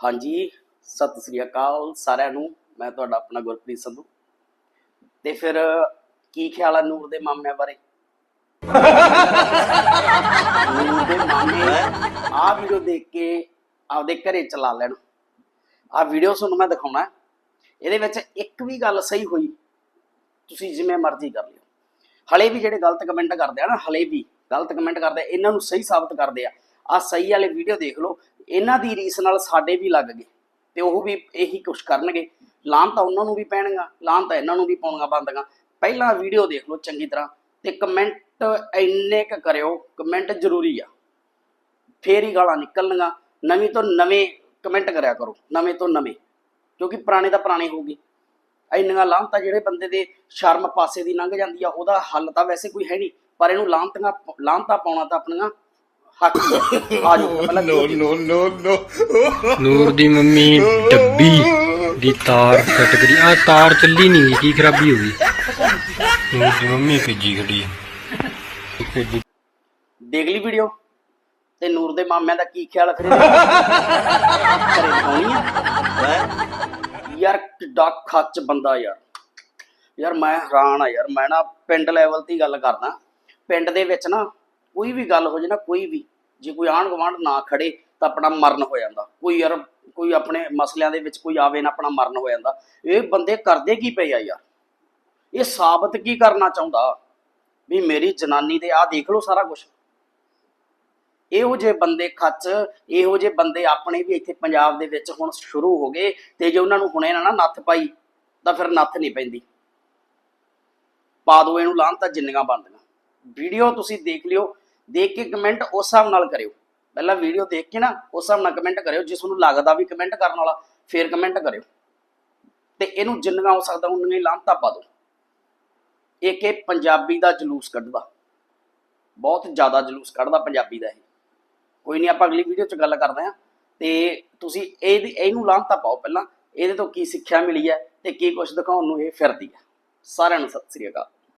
ਹਾਂਜੀ, ਸਤਿ ਸ੍ਰੀ ਅਕਾਲ ਸਾਰਿਆਂ ਨੂੰ। ਮੈਂ ਤੁਹਾਡਾ ਆਪਣਾ ਗੁਰਪ੍ਰੀਤ ਸੰਧੂ। ਤੇ ਫਿਰ, ਕੀ ਖਿਆਲ ਆ ਨੂਰ ਦੇ ਮਾਮਿਆਂ ਬਾਰੇ? ਨੂਰ ਦੇ ਮਾਮੇ ਆਹ ਵੀਡੀਓ ਦੇਖ ਕੇ ਆਪਦੇ ਘਰੇ ਚਲਾ ਲੈਣ। ਆਹ ਵੀਡੀਓ ਤੁਹਾਨੂੰ ਮੈਂ ਦਿਖਾਉਣਾ। ਇਹਦੇ ਵਿੱਚ ਇੱਕ ਵੀ ਗੱਲ ਸਹੀ ਹੋਈ, ਤੁਸੀਂ ਜਿਵੇਂ ਮਰਜ਼ੀ ਕਰ ਲਿਓ। ਹਲੇ ਵੀ ਜਿਹੜੇ ਗਲਤ ਕਮੈਂਟ ਕਰਦੇ ਆ ਨਾ, ਹਲੇ ਵੀ ਗਲਤ ਕਮੈਂਟ ਕਰਦੇ ਇਹਨਾਂ ਨੂੰ ਸਹੀ ਸਾਬਤ ਕਰਦੇ ਆ। ਆ ਸਹੀ ਵਾਲੇ ਵੀਡੀਓ ਦੇਖ ਲਓ। ਇਹਨਾਂ ਦੀ ਰੀਸ ਨਾਲ ਸਾਡੇ ਵੀ ਲੱਗ ਗਏ ਤੇ ਉਹ ਵੀ ਇਹੀ ਕੁਛ ਕਰਨਗੇ। ਲਾਮ ਤਾਂ ਉਹਨਾਂ ਨੂੰ ਵੀ ਪੈਣਗਾ ਲਾਮ ਤਾਂ ਇਹਨਾਂ ਨੂੰ ਵੀ ਪਾਉਣਗਾ ਬੰਦਗਾ। ਪਹਿਲਾਂ ਵੀਡੀਓ ਦੇਖ ਲਓ ਚੰਗੀ ਤਰ੍ਹਾਂ ਤੇ ਕਮੈਂਟ ਇੰਨੇ ਕ ਕਰਿਓ ਕਮੈਂਟ ਜ਼ਰੂਰੀ ਆ। ਫੇਰ ਹੀ ਗਾਲਾਂ ਨਿਕਲਣਗੀਆਂ। ਨਵੀਂ ਤੋਂ ਨਵੇਂ ਕਮੈਂਟ ਕਰਿਆ ਕਰੋ, ਨਵੇਂ ਤੋਂ ਨਵੇਂ। ਕਿਉਂਕਿ ਪੁਰਾਣੇ ਤਾਂ ਪੁਰਾਣੇ ਹੋਊਗੀ ਇੰਨੀਆਂ ਲਾਂਤਾਂ ਜਿਹੜੇ ਬੰਦੇ ਦੇ ਸ਼ਰਮ ਪਾਸੇ ਦੀ ਲੰਘ ਜਾਂਦੀ ਆ, ਉਹਦਾ ਹੱਲ ਤਾਂ ਵੈਸੇ ਕੋਈ ਹੈ ਨਹੀਂ। ਪਰ ਇਹਨੂੰ ਲਾਂਤਾਂ ਲਾਂਤਾਂ ਪਾਉਣਾ ਤਾਂ ਆਪਣੀਆਂ ਆ ਪਹਿਲਾਂ. ਨੂਰ ਦੀ ਮੰਮੀ ਡੱਬੀ ਦੀ ਤਾਰ ਫਿੱਟ ਕਰੀ। ਆ ਤਾਰ ਚੱਲੀ ਨਹੀਂ ਗਈ ਕੀ ਖਰਾਬੀ ਹੋ ਗਈ? ਨੂਰ ਦੀ ਮੰਮੀ ਭਿੱਜੀ ਖੜੀ ਭਿੱਜੀ ਦੇਖ ਲਈ ਵੀਡੀਓ ਤੇ ਨੂਰ ਦੇ ਮਾਮਿਆਂ ਦਾ ਕੀ ਖਿਆਲ ਆ ਯਾਰ ਕਿੱਡਾ ਖੱਚ ਬੰਦਾ ਯਾਰ। ਯਾਰ ਮੈਂ ਹੈਰਾਨ ਆ ਯਾਰ। ਮੈਂ ਨਾ ਪਿੰਡ ਲੈਵਲ ਦੀ ਗੱਲ ਕਰਦਾ। ਪਿੰਡ ਦੇ ਵਿੱਚ ਨਾ ਕੋਈ ਵੀ ਗੱਲ ਹੋ ਜੇ ਨਾ, ਕੋਈ ਵੀ, ਜੇ ਕੋਈ ਆਂਢ ਗੁਆਂਢ ਨਾ ਖੜੇ, ਤਾਂ ਆਪਣਾ ਮਰਨ ਹੋ ਜਾਂਦਾ। ਕੋਈ ਯਾਰ, ਕੋਈ ਆਪਣੇ ਮਸਲਿਆਂ ਦੇ ਵਿੱਚ ਕੋਈ ਆਵੇ ਨਾ, ਆਪਣਾ ਮਰਨ ਹੋ ਜਾਂਦਾ। ਇਹ ਬੰਦੇ ਕਰਦੇ ਕੀ ਪਏ ਆ ਯਾਰ? ਇਹ ਸਾਬਤ ਕੀ ਕਰਨਾ ਚਾਹੁੰਦਾ? ਵੀ ਮੇਰੀ ਜਨਾਨੀ ਦੇ ਆ ਦੇਖ ਲਓ ਸਾਰਾ ਕੁਝ ਇਹੋ ਜਿਹੇ ਬੰਦੇ ਖੱਚ, ਇਹੋ ਜਿਹੇ ਬੰਦੇ ਆਪਣੇ ਵੀ ਇੱਥੇ ਪੰਜਾਬ ਦੇ ਵਿੱਚ ਹੁਣ ਸ਼ੁਰੂ ਹੋ ਗਏ, ਤੇ ਜੇ ਉਹਨਾਂ ਨੂੰ ਹੁਣੇ ਨਾ ਨੱਥ ਪਾਈ, ਤਾਂ ਫਿਰ ਨੱਥ ਨਹੀਂ ਪੈਂਦੀ। ਪਾ ਦੋ ਇਹਨੂੰ ਲਾਹਨ ਤਾਂ ਜਿੰਨੀਆਂ ਬਣਦੀਆਂ ਵੀਡੀਓ ਤੁਸੀਂ ਦੇਖ ਲਿਓ ਦੇਖ ਕੇ ਕਮੈਂਟ ਉਸ ਹਿਸਾਬ ਨਾਲ ਕਰਿਓ। ਪਹਿਲਾਂ ਵੀਡੀਓ ਦੇਖ ਕੇ ਨਾ ਉਸ ਹਿਸਾਬ ਨਾਲ ਕਮੈਂਟ ਕਰਿਓ ਜਿਸ ਨੂੰ ਲੱਗਦਾ ਵੀ ਕਮੈਂਟ ਕਰਨ ਵਾਲਾ, ਫੇਰ ਕਮੈਂਟ ਕਰਿਓ। ਤੇ ਇਹਨੂੰ ਜਿੰਨਾ ਹੋ ਸਕਦਾ ਉਨੀਆਂ ਹੀ ਲਾਹਨਤਾਂ ਪਾ ਦਿਓ। ਇਹ ਕਿ ਪੰਜਾਬੀ ਦਾ ਜਲੂਸ ਕੱਢਦਾ। ਬਹੁਤ ਜ਼ਿਆਦਾ ਜਲੂਸ ਕੱਢਦਾ ਪੰਜਾਬੀ ਦਾ ਇਹ। ਕੋਈ ਨਹੀਂ ਆਪਾਂ ਅਗਲੀ ਵੀਡੀਓ 'ਚ ਗੱਲ ਕਰਦੇ ਹਾਂ। ਤੇ ਤੁਸੀਂ ਇਹ ਇਹਨੂੰ ਲਾਂਤਾ ਪਾਓ ਪਹਿਲਾਂ। ਇਹਦੇ ਤੋਂ ਕੀ ਸਿੱਖਿਆ ਮਿਲੀ ਹੈ ਤੇ ਕੀ ਕੁਝ ਦਿਖਾਉਣ ਨੂੰ ਇਹ ਫਿਰਦੀ ਹੈ। ਸਾਰਿਆਂ ਨੂੰ ਸਤਿ ਸ੍ਰੀ ਅਕਾਲ।